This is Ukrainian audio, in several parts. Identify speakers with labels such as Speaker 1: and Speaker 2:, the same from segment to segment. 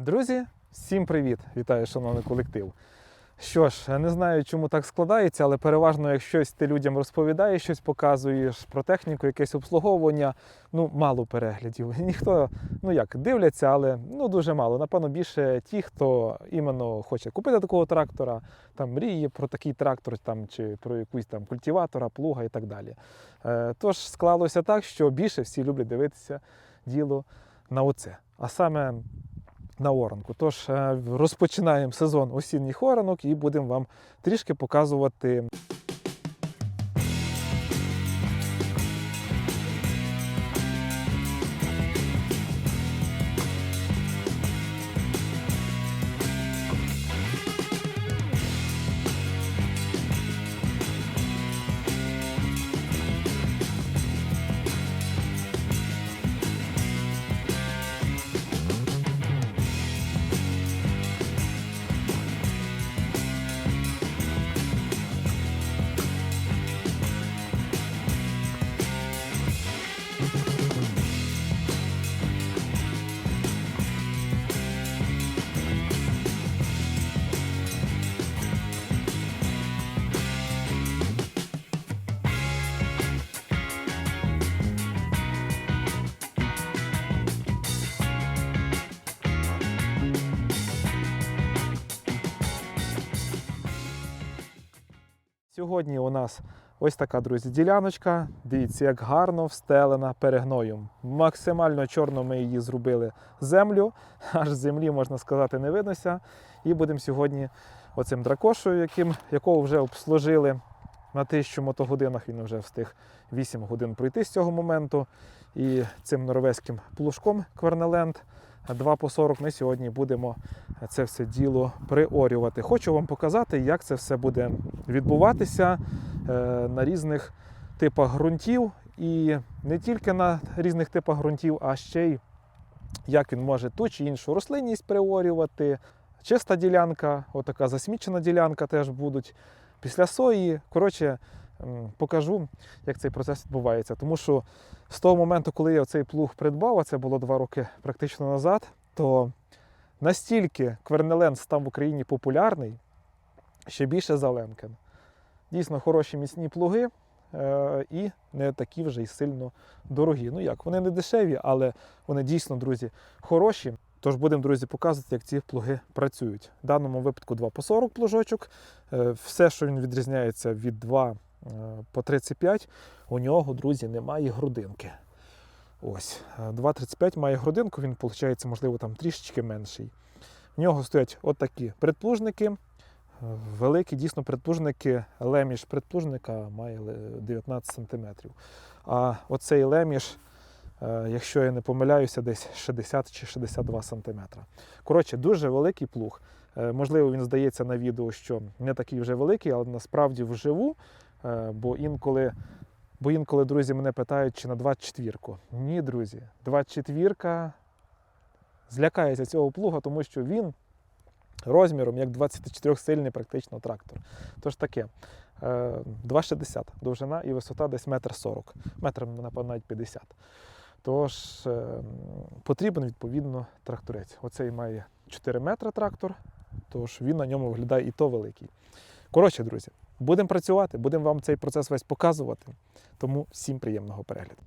Speaker 1: Друзі, всім привіт! Вітаю, шановний колектив. Що ж, не знаю, чому так складається, але переважно, як щось ти людям розповідаєш, щось показуєш про техніку, якесь обслуговування, ну мало переглядів. Ніхто, ну як, дивляться, але ну дуже мало. Напевно, більше ті, хто іменно хоче купити такого трактора, там мріє про такий трактор, там чи про якусь там культиватора, плуга і так далі. Е, тож склалося так, що більше всі люблять дивитися діло на оце. А саме на оранку. Тож е, розпочинаємо сезон осінніх оранок і будемо вам трішки показувати. Сьогодні у нас ось така, друзі, діляночка. Дивіться, як гарно встелена перегноєм. Максимально чорно ми її зробили землю, аж землі, можна сказати, не виднося. І будемо сьогодні оцим дракошою, яким, якого вже обслужили на 1000 мотогодинах. Він вже встиг 8 годин пройти з цього моменту. І цим норвезьким плужком Квернеленд 2 по 40 ми сьогодні будемо це все діло приорювати. Хочу вам показати, як це все буде відбуватися е, на різних типах ґрунтів. І не тільки на різних типах ґрунтів, а ще й як він може ту чи іншу рослинність приорювати. Чиста ділянка, отака засмічена ділянка теж будуть. Після сої, коротше, покажу, як цей процес відбувається. Тому що з того моменту, коли я цей плуг придбав, а це було два роки практично назад, то настільки Квернеленд став в Україні популярний, ще більше за Лемкен. Дійсно хороші міцні плуги е, і не такі вже й сильно дорогі. Ну як, вони не дешеві, але вони дійсно, друзі, хороші. Тож будемо, друзі, показувати, як ці плуги працюють. В даному випадку 2 по 40 плужочок. Е, Все, що він відрізняється від 2 е, по 35, у нього, друзі, немає грудинки. Ось, е, 2,35 має грудинку, він, виходить, можливо, там трішечки менший. В нього стоять отакі предплужники. Е, Великі дійсно предплужники. Леміш предплужника має 19 см. А оцей леміш, е, якщо я не помиляюся, десь 60 чи 62 см. Коротше, дуже великий плуг. Е, Можливо, він здається на відео, що не такий вже великий, але насправді вживу, е, бо інколи Бо інколи друзі мене питають, чи на 24-ку. Ні, друзі, 24-ка злякається цього плуга, тому що він розміром як 24-сильний практично трактор. Тож таке, е, 2,60 довжина і висота десь 1,40 м, метр, напевно, навіть 50 Тож е, потрібен відповідно тракторець. Оцей має 4 метри трактор, тож він на ньому виглядає і то великий. Коротше, друзі, будемо працювати, будемо вам цей процес весь показувати. Тому всім приємного перегляду.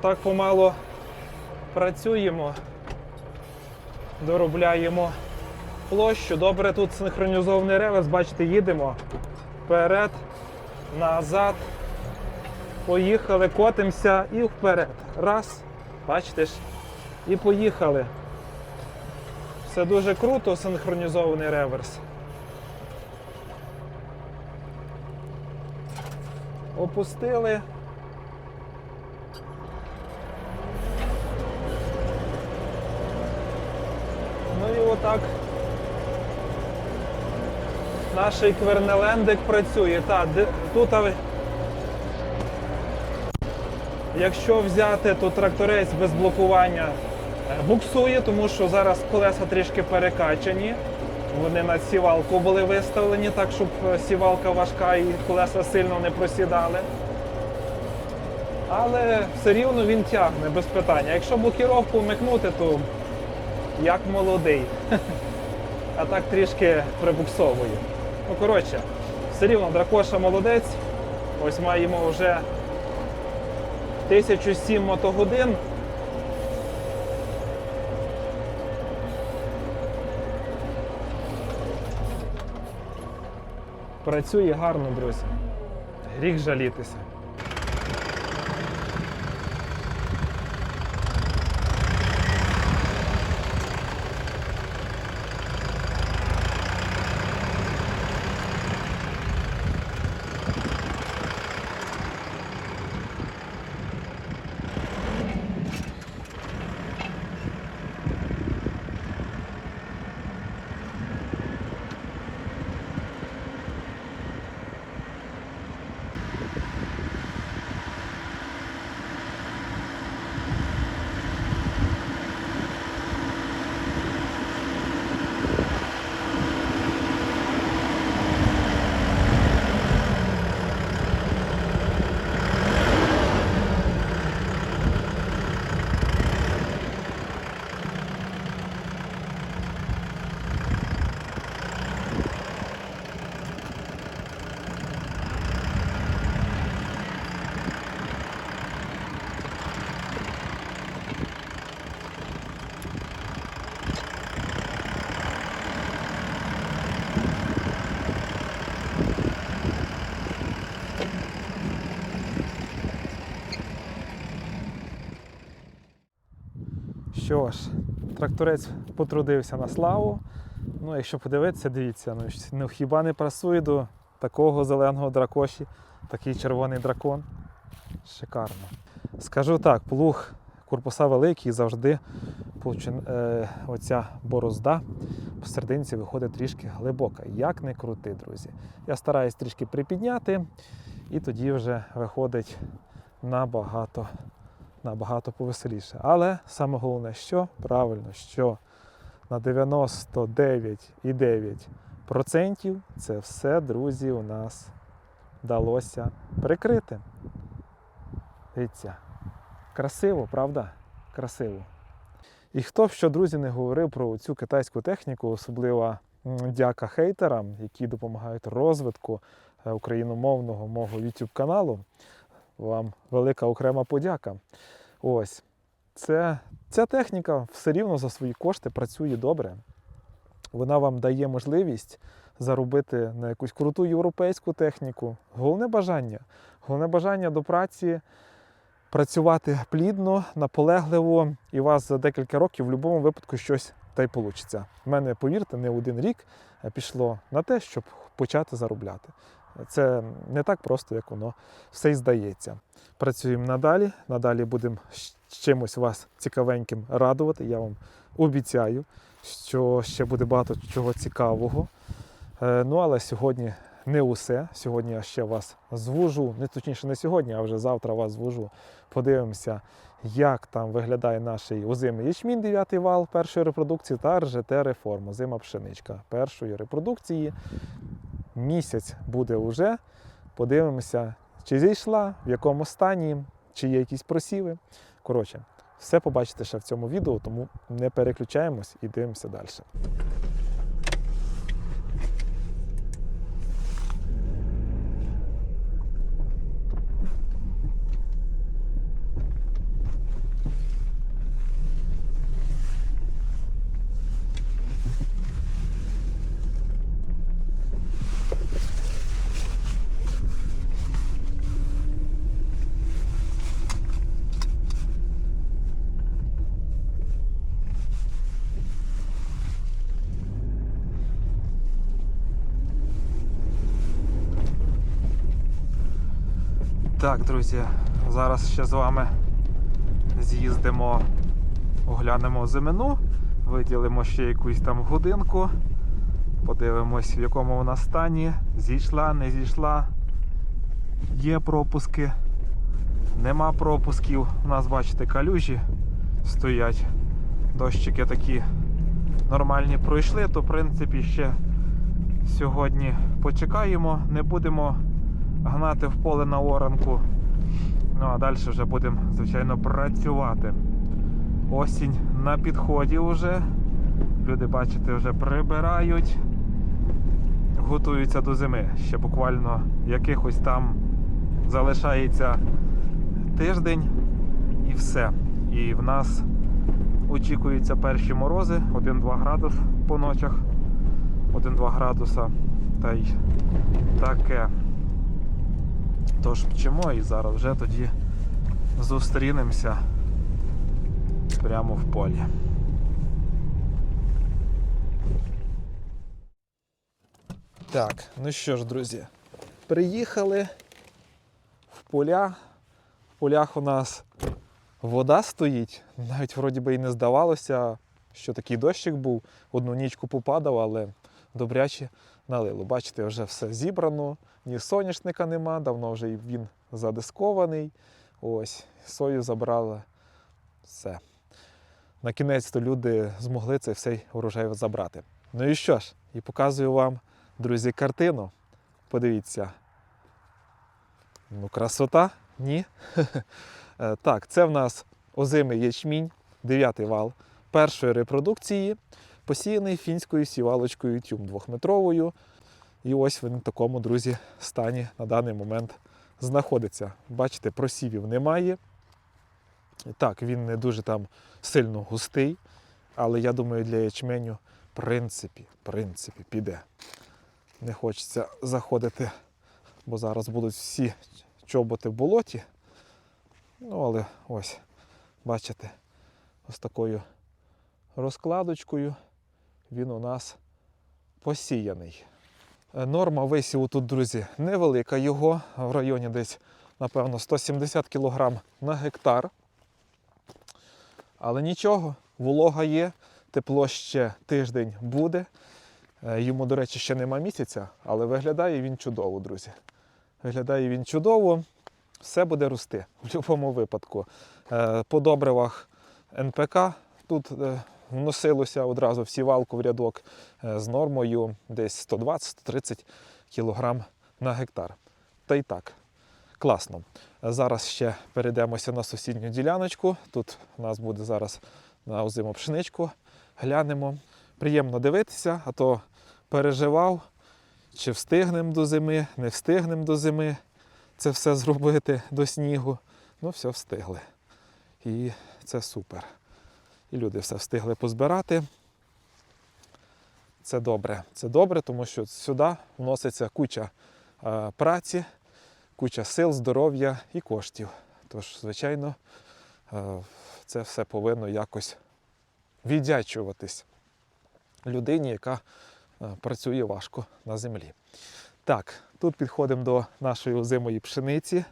Speaker 1: Отак помало працюємо, доробляємо площу. Добре, тут синхронізований реверс, бачите, їдемо вперед, назад. Поїхали, котимося і вперед. Раз, бачите ж, і поїхали. Все дуже круто, синхронізований реверс. Опустили. Ну і отак наш квернелендик працює. Та, тут, якщо взяти, то тракторець без блокування е, буксує, тому що зараз колеса трішки перекачані. Вони на сівалку були виставлені, так щоб е, сівалка важка і колеса сильно не просідали. Але все рівно він тягне без питання. Якщо блокіровку вмикнути, то як молодий. А так трішки прибуксовує. Ну, коротше, все рівно дракоша молодець. Ось маємо вже 1007 мотогодин. Працює гарно, друзі. Гріх жалітися. Що ж, тракторець потрудився на славу. Ну, якщо подивитися, дивіться, ну, ну хіба не прасує до такого зеленого дракоші, такий червоний дракон. Шикарно. Скажу так, плуг корпуса великий завжди е, оця борозда посерединці виходить трішки глибока. Як не крути, друзі. Я стараюсь трішки припідняти, і тоді вже виходить набагато набагато повеселіше. Але саме головне, що правильно, що на 99,9% це все, друзі, у нас вдалося прикрити. Дивіться, красиво, правда? Красиво. І хто б що, друзі, не говорив про цю китайську техніку, особливо дяка хейтерам, які допомагають розвитку е, україномовного мого YouTube каналу. Вам велика окрема подяка. Ось. Це, ця техніка все рівно за свої кошти працює добре. Вона вам дає можливість заробити на якусь круту європейську техніку. Головне бажання. Головне бажання до праці працювати плідно, наполегливо, і у вас за декілька років в будь-якому випадку щось та й вийде. У мене, повірте, не один рік пішло на те, щоб почати заробляти. Це не так просто, як воно все й здається. Працюємо надалі. Надалі будемо чимось вас цікавеньким радувати. Я вам обіцяю, що ще буде багато чого цікавого. Е, Ну, але сьогодні не усе. Сьогодні я ще вас звужу. Не точніше, не сьогодні, а вже завтра вас звужу. Подивимося, як там виглядає наш озимий ячмінь 9 вал першої репродукції та РЖТ реформ, озима пшеничка першої репродукції. Місяць буде вже. Подивимося, чи зійшла, в якому стані, чи є якісь просіви. Коротше, все побачите ще в цьому відео, тому не переключаємось і дивимося далі. Так, друзі, зараз ще з вами з'їздимо, оглянемо зимину, виділимо ще якусь там годинку, подивимось, в якому вона стані. Зійшла, не зійшла. Є пропуски, нема пропусків. У нас, бачите, калюжі стоять. Дощики такі нормальні пройшли, то в принципі ще сьогодні почекаємо, не будемо гнати в поле на оранку. Ну а далі вже будемо, звичайно, працювати. Осінь на підході вже. Люди, бачите, вже прибирають, готуються до зими. Ще буквально якихось там залишається тиждень і все. І в нас очікуються перші морози 1-2 градус по ночах. 1-2 градуса. Та й таке. Тож вчимо і зараз вже тоді зустрінемося прямо в полі. Так, ну що ж, друзі, приїхали в поля. В полях у нас вода стоїть. Навіть вроді би і не здавалося, що такий дощик був. Одну нічку попадав, але добряче налило. Бачите, вже все зібрано, ні соняшника нема, давно вже він задискований. Ось, сою забрали. Все. На кінець то люди змогли цей всей урожай забрати. Ну і що ж, і показую вам, друзі, картину. Подивіться. Ну, красота? Ні. Е, Так, це в нас озимий ячмінь, 9 вал першої репродукції, посіяний фінською сівалочкою тюм двохметровою. І ось він в такому, друзі, стані на даний момент знаходиться. Бачите, просівів немає. Так, він не дуже там сильно густий, але я думаю, для ячменю в принципі, принципі, піде. Не хочеться заходити, бо зараз будуть всі чоботи в болоті. Ну, але ось, бачите, ось такою розкладочкою він у нас посіяний. Е, Норма висіву тут, друзі, невелика його, в районі десь, напевно, 170 кг на гектар. Але нічого, волога є, тепло ще тиждень буде. Е, Йому, до речі, ще нема місяця, але виглядає він чудово, друзі. Виглядає він чудово, все буде рости в будь-якому випадку. Е, По добривах НПК тут вносилося одразу в сівалку в рядок е, з нормою десь 120-130 кг на гектар. Та й так, класно. Зараз ще перейдемося на сусідню діляночку. Тут у нас буде зараз на озиму пшеничку. Глянемо. Приємно дивитися, а то переживав, чи встигнемо до зими, не встигнемо до зими це все зробити до снігу. Ну, все встигли. І це супер. І люди все встигли позбирати. Це добре. Це добре, тому що сюди вноситься куча е, праці, куча сил, здоров'я і коштів. Тож, звичайно, е, це все повинно якось віддячуватись людині, яка е, працює важко на землі. Так, тут підходимо до нашої озимої пшениці.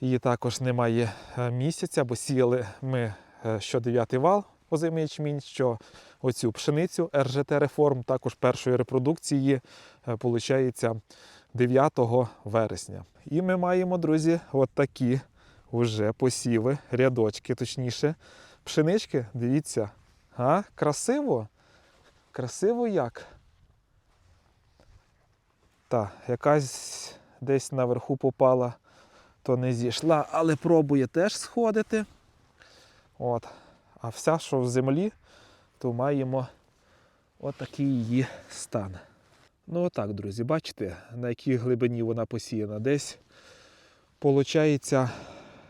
Speaker 1: Її також немає місяця, бо сіяли ми що 9 вал озимий ячмінь, що оцю пшеницю РЖТ Реформ, також першої репродукції, виходить 9 вересня. І ми маємо, друзі, от такі вже посіви, рядочки, точніше, пшенички. Дивіться, а, красиво. Красиво як. Та, якась десь наверху попала, то не зійшла, але пробує теж сходити. От. А вся, що в землі, то маємо отакий її стан. Ну отак, друзі, бачите, на якій глибині вона посіяна. Десь виходить,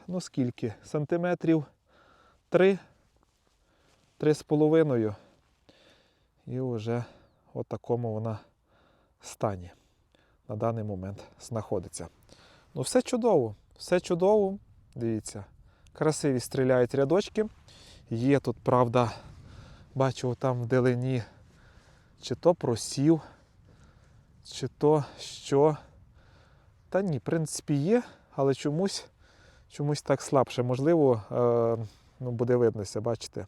Speaker 1: ну скільки? Сантиметрів 3, 3 з половиною. І вже в такому вона стані на даний момент знаходиться. Ну, все чудово, все чудово. Дивіться, красиві стріляють рядочки. Є тут, правда, бачу там в далині, чи то просів, чи то що. Та ні, в принципі, є, але чомусь, чомусь так слабше. Можливо, е, ну, буде виднося, бачите.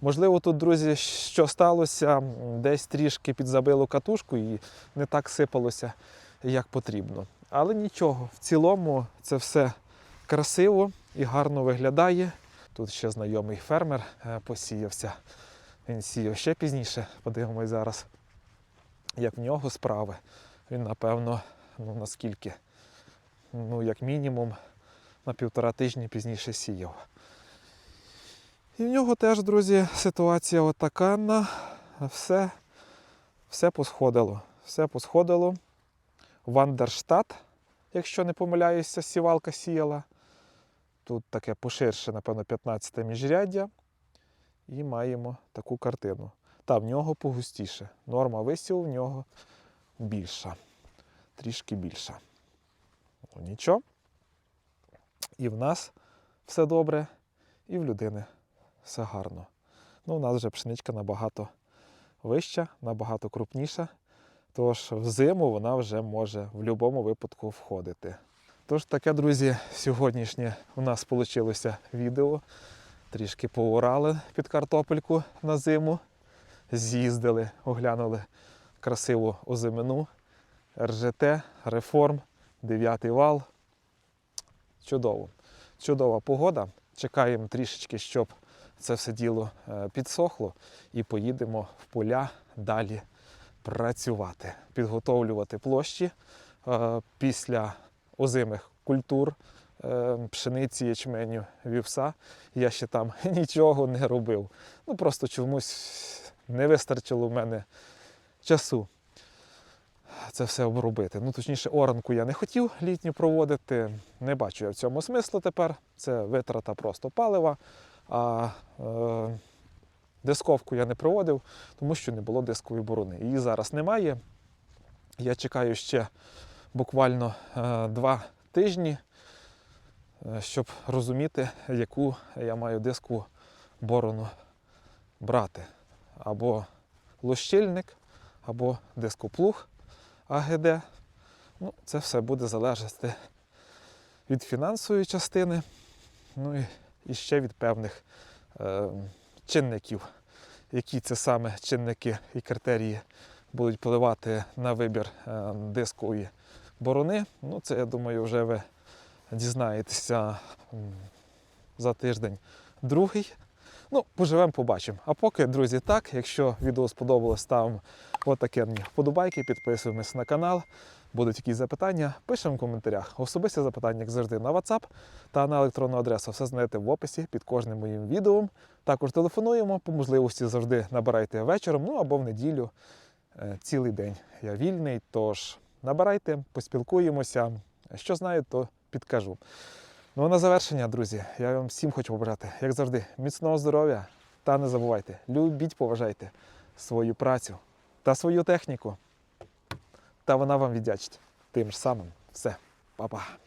Speaker 1: Можливо, тут, друзі, що сталося, десь трішки підзабило катушку і не так сипалося, як потрібно. Але нічого, в цілому це все красиво і гарно виглядає. Тут ще знайомий фермер е, посіявся. Він сіяв ще пізніше. Подивимось зараз, як в нього справи. Він, напевно, ну наскільки, ну, як мінімум, на півтора тижні пізніше сіяв. І в нього теж, друзі, ситуація отака. на Все, все посходило. Все посходило. Вандерштат, якщо не помиляюся, сівалка сіяла. Тут таке поширше, напевно, 15 міжряддя. І маємо таку картину. Та в нього погустіше. Норма висіву в нього більша. Трішки більша. Ну, нічого. І в нас все добре, і в людини все гарно. Ну, у нас вже пшеничка набагато вища, набагато крупніша. Тож в зиму вона вже може в будь-якому випадку входити. Тож таке, друзі, сьогоднішнє у нас вийшло відео. Трішки поурали під картопельку на зиму. З'їздили, оглянули красиву озимину, РЖТ, реформ, 9 вал. Чудово. Чудова погода. Чекаємо трішечки, щоб це все діло е, підсохло, і поїдемо в поля далі працювати, підготовлювати площі е, після озимих культур, е, пшениці, ячменю, вівса. Я ще там нічого не робив. Ну просто чомусь не вистачило в мене часу це все обробити. Ну, точніше, оранку я не хотів літню проводити. Не бачу я в цьому смислу тепер. Це витрата просто палива. А е, дисковку я не проводив, тому що не було дискової борони. Її зараз немає. Я чекаю ще буквально е, два тижні, е, щоб розуміти, яку я маю диску борону брати. Або лощильник, або дископлуг АГД. Ну, це все буде залежати від фінансової частини, ну і, і ще від певних е, чинників, які це саме чинники і критерії будуть впливати на вибір е, дискової борони. Ну, це, я думаю, вже ви дізнаєтеся за тиждень другий. Ну, поживемо, побачимо. А поки, друзі, так, якщо відео сподобалось, ставимо отаке вподобайки, підписуємось на канал. Будуть якісь запитання, пишемо в коментарях. Особисті запитання, як завжди, на WhatsApp та на електронну адресу. Все знаєте в описі під кожним моїм відео. Також телефонуємо, по можливості завжди набирайте вечором, ну або в неділю е, цілий день. Я вільний, тож набирайте, поспілкуємося. Що знаю, то підкажу. Ну а на завершення, друзі, я вам всім хочу побажати, як завжди, міцного здоров'я. Та не забувайте, любіть, поважайте свою працю та свою техніку. Та вона вам віддячить тим ж самим. Все, па-па.